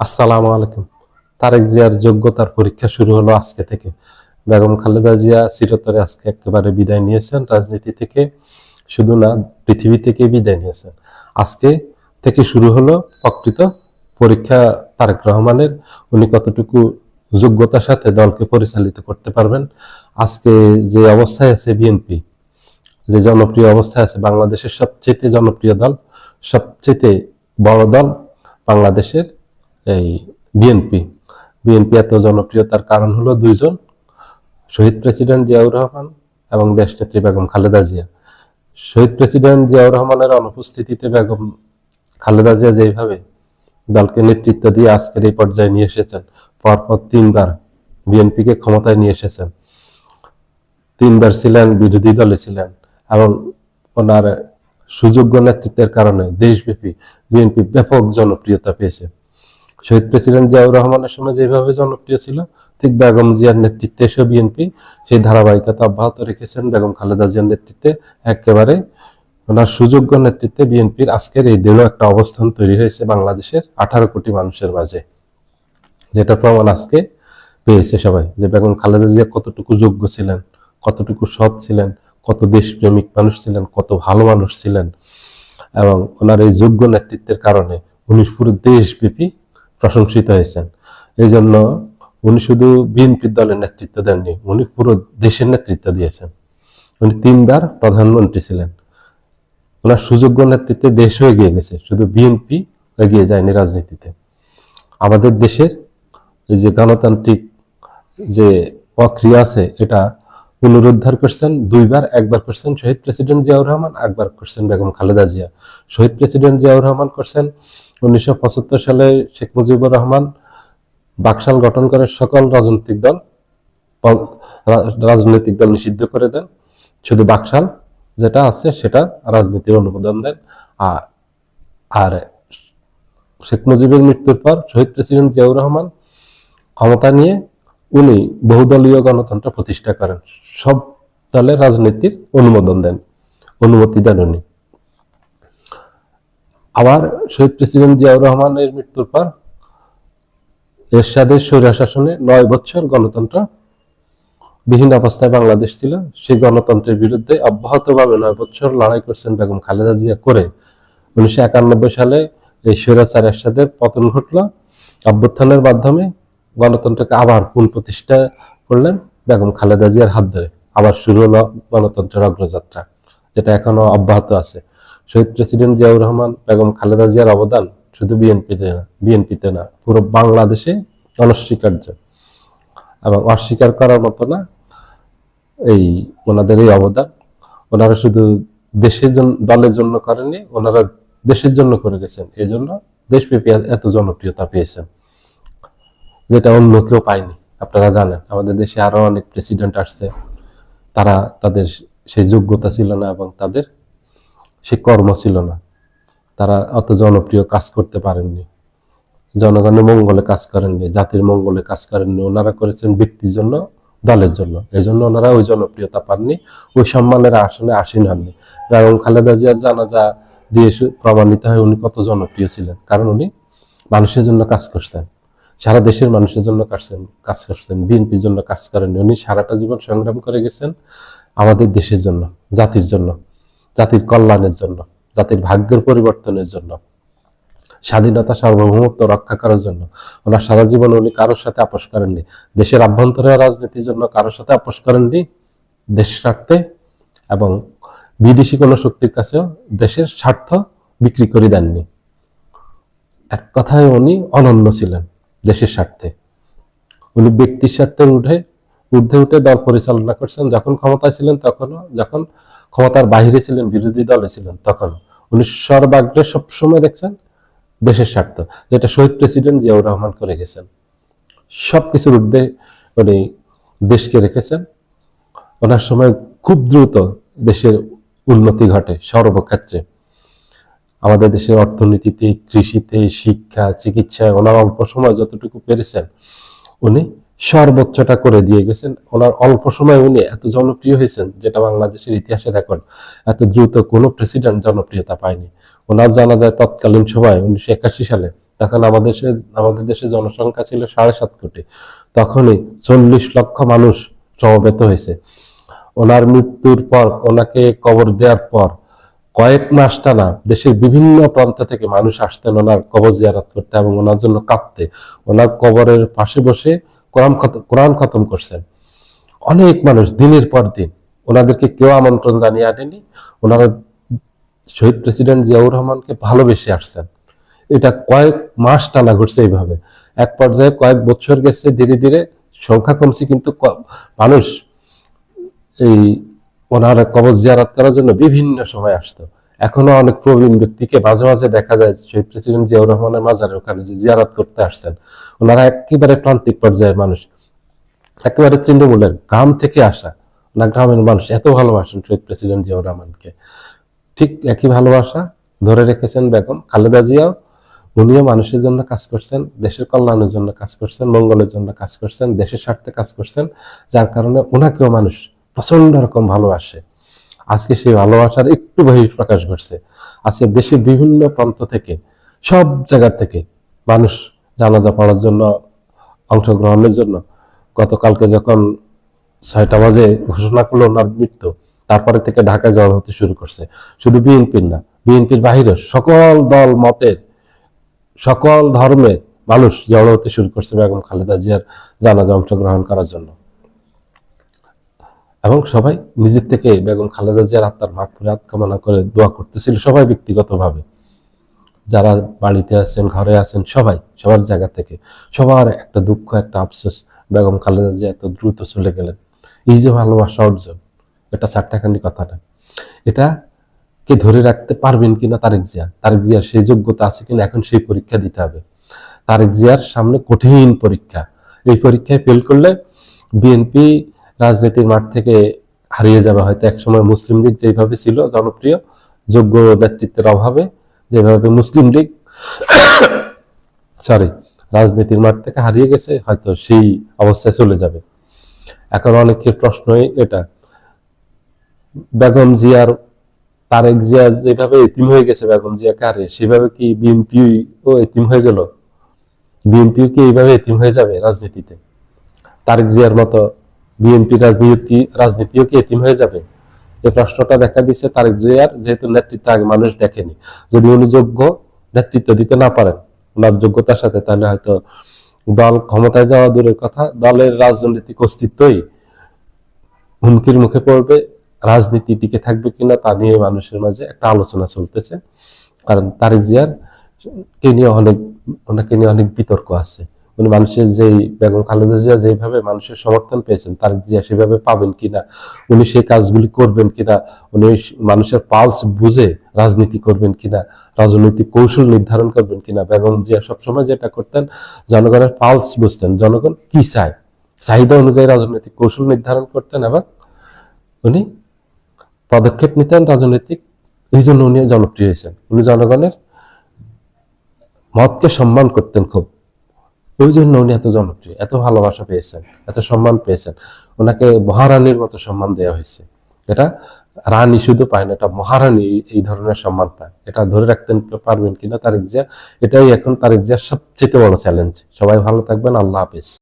আসসালামু আলাইকুম। তারেক জিয়ার যোগ্যতার পরীক্ষা শুরু হলো আজকে থেকে। বেগম খালেদা জিয়া চিরতরে আজকে একেবারে বিদায় নিয়েছেন। রাজনীতি থেকে শুধু না, পৃথিবী থেকে বিদায় নিয়েছেন। আজকে থেকে শুরু হলো প্রকৃত পরীক্ষা তারেক রহমানের। উনি কতটুকু যোগ্যতার সাথে দলকে পরিচালিত করতে পারবেন? আজকে যে অবস্থায় আছে বিএনপি, যে জনপ্রিয় অবস্থায় আছে বাংলাদেশের সবচেয়ে জনপ্রিয় দল, সবচেয়ে বড় দল বাংলাদেশের এই বিএনপি বিএনপি এত জনপ্রিয়তার কারণ হলো দুইজন, শহীদ প্রেসিডেন্ট জিয়াউর রহমান এবং দেশনেত্রী বেগম খালেদা জিয়া। শহীদ প্রেসিডেন্ট জিয়াউর রহমানের অনুপস্থিতিতে বেগম খালেদা জিয়া যেভাবে দলকে নেতৃত্ব দিয়ে আজকের এই পর্যায়ে নিয়ে এসেছেন, পরপর তিনবার বিএনপিকে ক্ষমতায় নিয়ে এসেছেন। তিনবার ছিলেন, বিরোধী দলে ছিলেন এবং ওনার সুযোগ্য নেতৃত্বের কারণে দেশব্যাপী বিএনপি ব্যাপক জনপ্রিয়তা পেয়েছে। শহীদ প্রেসিডেন্ট জিয়াউর রহমানের সময় যেভাবে জনপ্রিয় ছিল, ঠিক বেগম জিয়ার নেতৃত্বে এসে বিএনপি সেই ধারাবাহিকতা অব্যাহত রেখেছেন বেগম খালেদা জিয়ার নেতৃত্বে। একেবারে ওনার সুযোগ্য নেতৃত্বে বিএনপির আজকের এই দৃঢ় একটা অবস্থান তৈরি হয়েছে বাংলাদেশের আঠারো কোটি মানুষের মাঝে। যেটা প্রমাণ আজকে পেয়েছে সবাই যে বেগম খালেদা জিয়া কতটুকু যোগ্য ছিলেন, কতটুকু সৎ ছিলেন, কত দেশপ্রেমিক মানুষ ছিলেন, কত ভালো মানুষ ছিলেন এবং ওনার এই যোগ্য নেতৃত্বের কারণে উনি পুরো দেশব্যাপী প্রশংসিত হয়েছেন। এই জন্য উনি শুধু বিএনপির দলের নেতৃত্ব দেননি, উনি পুরো দেশের নেতৃত্ব দিয়েছেন। উনি তিনবার প্রধানমন্ত্রী ছিলেন। ওনার সুযোগ্য নেতৃত্বে দেশও এগিয়ে গেছে, শুধু বিএনপি এগিয়ে যায়নি রাজনীতিতে। আমাদের দেশের এই যে গণতান্ত্রিক যে প্রক্রিয়া আছে, এটা পুনরুদ্ধার করছেন, দুইবার একবার করছেন শহীদ প্রেসিডেন্ট জিয়াউর রহমান, একবার করছেন বেগম খালেদা জিয়া। শহীদ প্রেসিডেন্ট জিয়াউর রহমান করছেন উনিশশো পঁচাত্তর সালে শেখ মুজিবুর রহমান বাকশাল গঠন করে সকল রাজনৈতিক দল রাজনৈতিক দল নিষিদ্ধ করে দেন। শুধু বাকশাল যেটা আছে সেটা রাজনীতির অনুমোদন দেন। আর আর শেখ মুজিবের মৃত্যুর পর শহীদ প্রেসিডেন্ট জিয়াউর রহমান ক্ষমতা নিয়ে উনি বহুদলীয় গণতন্ত্র প্রতিষ্ঠা করেন। সব দলের রাজনীতির অনুমোদন দেন, অনুমতি দেন উনি। আবার শহীদ প্রেসিডেন্ট জিয়াউর রহমানের মৃত্যুর পর এরশাদের স্বৈরা শাসনে নয় বছর গণতন্ত্র বিহীন অবস্থায় বাংলাদেশ ছিল। সেই গণতন্ত্রের বিরুদ্ধে অব্যাহতভাবে নয় বছর লড়াই করছেন বেগম খালেদা জিয়া করে। উনিশশো একানব্বই সালে এই স্বৈরাচার এরশাদের পতন ঘটল। অভ্যুত্থানের মাধ্যমে গণতন্ত্রকে আবার পুনঃপ্রতিষ্ঠা করলেন বেগম খালেদা জিয়ার হাত ধরে। আবার শুরু হলো গণতন্ত্রের অগ্রযাত্রা, যেটা এখনও অব্যাহত আছে। শহীদ প্রেসিডেন্ট জিয়াউর রহমান, বেগম খালেদা জিয়ার অবদান শুধু বিএনপিতে না বিএনপিতে না, পুরো বাংলাদেশে অনস্বীকার্য। এবং অস্বীকার করার মতো না, এই ওনাদের এই অবদান। ওনারা শুধু দেশের জন্য দলের জন্য করেননি, ওনারা দেশের জন্য করে গেছেন। এই জন্য দেশব্যাপী এত জনপ্রিয়তা পেয়েছেন, যেটা অন্য কেউ পায়নি। আপনারা জানেন, আমাদের দেশে আরও অনেক প্রেসিডেন্ট আসছে। তারা তাদের সেই যোগ্যতা ছিল না এবং তাদের সেই কর্ম ছিল না। তারা অত জনপ্রিয় কাজ করতে পারেননি। জনগণের মঙ্গলে কাজ করেননি, জাতির মঙ্গলে কাজ করেননি। ওনারা করেছেন ব্যক্তির জন্য, দলের জন্য। এই জন্য ওনারা ওই জনপ্রিয়তা পাননি, ওই সম্মানের আসনে আসীন হননি। এবং খালেদা জিয়ার জানাজা দিয়ে সু- প্রমাণিত হয় উনি কত জনপ্রিয় ছিলেন। কারণ উনি মানুষের জন্য কাজ করছেন। সারা দেশের মানুষের জন্য কাজছেন, কাজ করছেন। বিএনপির জন্য কাজ করেননি। উনি সারাটা জীবন সংগ্রাম করে গেছেন আমাদের দেশের জন্য, জাতির জন্য। জাতির কল্যাণের জন্য, জাতির ভাগ্যের পরিবর্তনের জন্য, স্বাধীনতা, সার্বভৌমত্ব রক্ষা করার জন্য। ওনার সারা জীবন উনি কারোর সাথে আপোষ করেননি। দেশের আভ্যন্তরে রাজনীতির জন্য কারোর সাথে আপোষ করেননি দেশ স্বার্থে এবং বিদেশি কোনো শক্তির কাছেও দেশের স্বার্থ বিক্রি করে দেননি। এক কথায় উনি অনন্য ছিলেন দেশের স্বার্থে। উনি ব্যক্তির স্বার্থের উঠে ঊর্ধ্বে উঠে দল পরিচালনা করছেন। যখন ক্ষমতায় ছিলেন তখনও, যখন ক্ষমতার বাহিরে ছিলেন, বিরোধী দলে ছিলেন তখন। উনি সর্বাগ্রে সবসময় দেখছেন দেশের স্বার্থ, যেটা শহীদ প্রেসিডেন্ট জিয়াউর রহমান করে গেছেন। সব কিছুর ঊর্ধ্বে উনি দেশকে রেখেছেন। ওনার সময় খুব দ্রুত দেশের উন্নতি ঘটে সর্বক্ষেত্রে। আমাদের দেশের অর্থনীতিতে, কৃষিতে, শিক্ষা, চিকিৎসায়, ওনার অল্প সময় যতটুকু পেরেছেন, উনি সর্বোচ্চটা করে দিয়ে গেছেন। ওনার অল্প সময় উনি এত জনপ্রিয় হয়েছেন, যেটা বাংলাদেশের ইতিহাসে রেকর্ড। এত দ্রুত কোনো প্রেসিডেন্ট জনপ্রিয়তা পায়নি। ওনার জানা যায় তৎকালীন সময় উনিশশো একাশি সালে, তখন আমাদের দেশে আমাদের দেশে জনসংখ্যা ছিল সাড়ে সাত কোটি। তখনই চল্লিশ লক্ষ মানুষ সমবেত হয়েছে। ওনার মৃত্যুর পর, ওনাকে কবর দেওয়ার পর কয়েক মাস টানা দেশের বিভিন্ন প্রান্ত থেকে মানুষ আসতেন ওনার কবর জিয়ারত করতে এবং ওনার জন্য কাঁদতে। ওনার কবরের পাশে বসে কোরআন কোরআন খতম করছেন। অনেক মানুষ দিনের পর দিন ওনাদেরকে কেউ আমন্ত্রণ জানিয়ে আনেনি, ওনারা শহীদ প্রেসিডেন্ট জিয়াউর রহমানকে ভালোবেসে আসছেন। এটা কয়েক মাস টানা ঘটছে এইভাবে। এক পর্যায়ে কয়েক বছর গেছে ধীরে ধীরে, সংখ্যা কমছে কিন্তু মানুষ এই ওনারা কবর জিয়ারাত করার জন্য বিভিন্ন সময় আসতো। এখনও অনেক প্রবীণ ব্যক্তিকে মাঝে মাঝে দেখা যায় শহীদ প্রেসিডেন্ট জিয়াউর রহমানের মাজারের ওখানে যে জিয়ারাত করতে আসছেন, ওনারা একেবারে প্রান্তিক পর্যায়ের মানুষ, একেবারে তৃণমূলের গ্রাম থেকে আসা না গ্রামের মানুষ এত ভালোবাসেন শহীদ প্রেসিডেন্ট জিয়াউর রহমানকে। ঠিক একই ভালোবাসা ধরে রেখেছেন বেগম, খালেদা জিয়াও, উনিও মানুষের জন্য কাজ করছেন, দেশের কল্যাণের জন্য কাজ করছেন, মঙ্গলের জন্য কাজ করছেন, দেশের স্বার্থে কাজ করছেন, যার কারণে ওনাকেও মানুষ প্রচণ্ড রকম ভালোবাসে। আজকে সেই ভালোবাসার একটু বহির প্রকাশ ঘটছে। আজকে দেশের বিভিন্ন প্রান্ত থেকে, সব জায়গা থেকে মানুষ জানাজা পড়ার জন্য, অংশগ্রহণের জন্য গতকালকে যখন ছয়টা বাজে ঘোষণা করল ওনার মৃত্যু, তারপরে থেকে ঢাকায় যাওয়া হতে শুরু করছে। শুধু বিএনপির না, বিএনপির বাহিরে সকল দল, মতের, সকল ধর্মের মানুষ জড়ো হতে শুরু করছে বেগম খালেদা জিয়ার জানাজা অংশগ্রহণ করার জন্য। এবং সবাই নিজের থেকে বেগম খালেদা জিয়ার আত্মার মাগফিরাত কামনা করে দোয়া করতেছিল সবাই ব্যক্তিগতভাবে। যারা বাড়িতে আছেন, ঘরে আছেন, সবাই, সবার জায়গা থেকে। সবার একটা দুঃখ, একটা আফসোস, বেগম খালেদা জিয়া এত দ্রুত চলে গেলেন। এই যে ভালোবাসা অর্জন, এটা চারটাখানি কথা না এটা কে ধরে রাখতে পারবেন কিনা তারেক জিয়া? তারেক জিয়ার সেই যোগ্যতা আছে কিনা এখন সেই পরীক্ষা দিতে হবে। তারেক জিয়ার সামনে কঠিন পরীক্ষা। এই পরীক্ষায় ফেল করলে বিএনপি রাজনীতির মাঠ থেকে হারিয়ে যাবে। হয়তো একসময় মুসলিম লীগ যেভাবে ছিল জনপ্রিয়, যোগ্য নেতৃত্বের অভাবে যেভাবে মুসলিম লীগ সরি রাজনীতির মাঠ থেকে হারিয়ে গেছে, হয়তো সেই অবস্থায় চলে যাবে। এখন অনেকের প্রশ্নই এটা। বেগম জিয়ার, তারেক জিয়া যেভাবে এতিম হয়ে গেছে, বেগম জিয়া কারে, সেভাবে কি বিএনপি ও এতিম হয়ে গেল? বিএনপি কি এইভাবে এতিম হয়ে যাবে রাজনীতিতে? তারেক জিয়ার মতো বিএনপি রাজনীতি রাজনীতিও কি এতিম হয়ে যাবে? এই প্রশ্নটা দেখা দিচ্ছে তারেক জিয়ার, যেহেতু নেতৃত্ব আগে মানুষ দেখেনি। যদি উনি যোগ্য নেতৃত্ব দিতে না পারেন ওনার যোগ্যতার সাথে তাহলে হয়তো দল ক্ষমতায় যাওয়া দূরের কথা। দলের রাজনৈতিক অস্তিত্বই হুমকির মুখে পড়বে। রাজনীতি টিকে থাকবে কিনা তা নিয়ে মানুষের মাঝে একটা আলোচনা চলতেছে। কারণ তারেক জিয়ার কে নিয়ে অনেক ওনাকে নিয়ে অনেক বিতর্ক আছে। উনি মানুষের যেই বেগম খালেদা জিয়া যেভাবে মানুষের সমর্থন পেয়েছেন, তারেক জিয়া সেভাবে পাবেন কিনা, উনি সেই কাজগুলি করবেন কিনা, উনি মানুষের পালস বুঝে রাজনীতি করবেন কিনা, রাজনৈতিক কৌশল নির্ধারণ করবেন কিনা, বেগম জিয়া সবসময় যেটা করতেন, জনগণের পালস বুঝতেন, জনগণ কি চায়? চাহিদা অনুযায়ী রাজনৈতিক কৌশল নির্ধারণ করতেন এবং উনি পদক্ষেপ নিতেন রাজনৈতিক, এই জন্য উনি জনপ্রিয় হয়েছেন। উনি জনগণের মতকে সম্মান করতেন খুব। ওই জন্য উনি এত জনপ্রিয়, এত ভালোবাসা পেয়েছেন, এত সম্মান পেয়েছেন। ওনাকে মহারানীর মতো সম্মান দেওয়া হয়েছে। এটা রানী শুধু পায় না, এটা মহারানী এই- ধরনের সম্মান পায়। এটা ধরে রাখতে পারবেন কিনা তারেক জিয়া, এটাই এখন তারেক জিয়ার সবচেয়ে বড় চ্যালেঞ্জ সবাই ভালো থাকবেন, আল্লাহ হাফেজ।